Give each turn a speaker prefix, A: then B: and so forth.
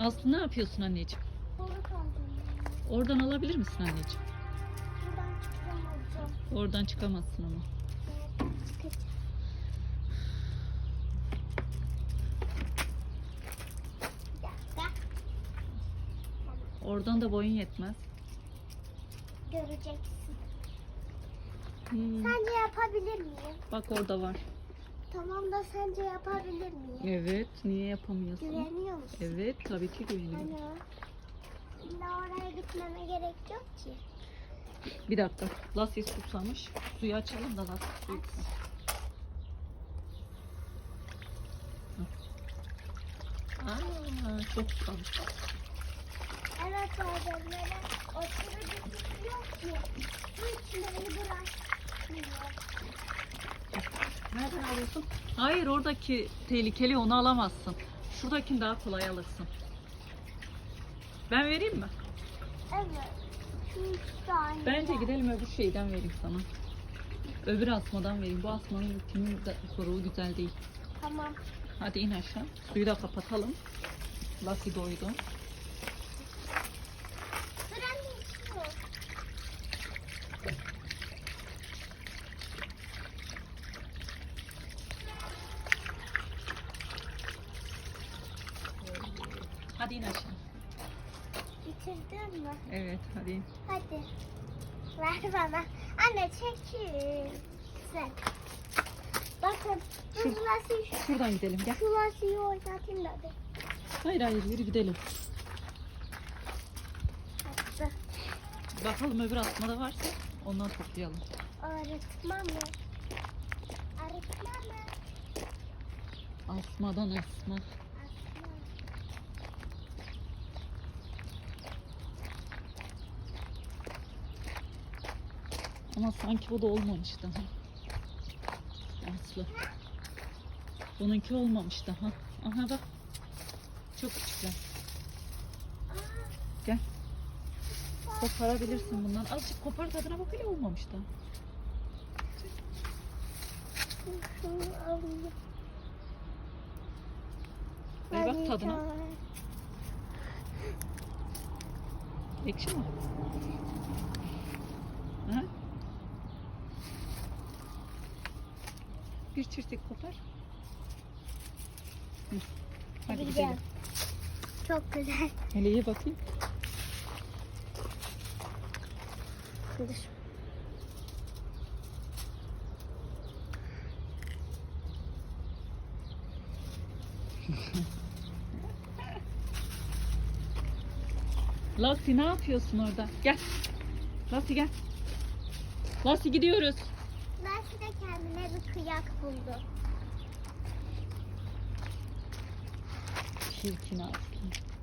A: Aslı ne yapıyorsun anneciğim?
B: Balık aldım.
A: Oradan alabilir misin anneciğim?
B: Buradan çıkamayacağım.
A: Oradan çıkamazsın ama.
B: Çıkacağım.
A: Oradan da boyun yetmez.
B: Göreceksin.
A: Hmm,
B: Sence yapabilir miyim?
A: Bak orada var.
B: Tamam da sence yapabilir miyim?
A: Evet. Niye yapamıyorsun?
B: Güveniyor musun?
A: Evet. Tabii ki güveniyorum.
B: Hani illa oraya gitmeme gerek yok ki.
A: Bir dakika. Lasya susamış. Suyu açalım da lasya su içsin. Aa, çok susamış.
B: Evet öğretmenim. Oturucu yok
A: alıyorsun? Hayır oradaki tehlikeli onu alamazsın. Şuradakini daha kolay alırsın. Ben vereyim mi?
B: Evet. Üç tane.
A: Bence gidelim öbür şeyden vereyim sana. Öbür asmadan vereyim. Bu asmanın kimin de koruğu güzel değil.
B: Tamam.
A: Hadi in aşağı. Suyu da kapatalım. Laki doydu. Hadi in aşağı.
B: Bitirdin mi?
A: Evet hadi in.
B: Hadi. Ver bana. Anne çekil. Sen. Bakın.
A: Şu-
B: Şu lastiği,
A: Şuradan gidelim gel.
B: şu lastiği oynatayım da bir.
A: Hayır hayır yürü gidelim.
B: Attı.
A: Bakalım öbür asmada varsa ondan toplayalım.
B: Öğretmen mi? Öğretmen mi?
A: Asmadan asma.
B: Asma.
A: Ama sanki bu da olmamış daha. Aslı. Bununki olmamış daha. Aha bak. Çok küçükler. Gel. Koparabilirsin bundan. Azıcık kopar tadına bak hele olmamış
B: alayım.
A: Ver bak tadına. Ekşi mi? Ha? Bir çirtek kopar. Hı. Hadi
B: Güzel.
A: gidelim.
B: Çok güzel.
A: Hele ye bakayım.
B: Dur.
A: Lassi ne yapıyorsun orada? Gel. Lassi gel. Lassi gidiyoruz.
B: Belki de kendine bir kıyak buldu.
A: Çirkin Aslı.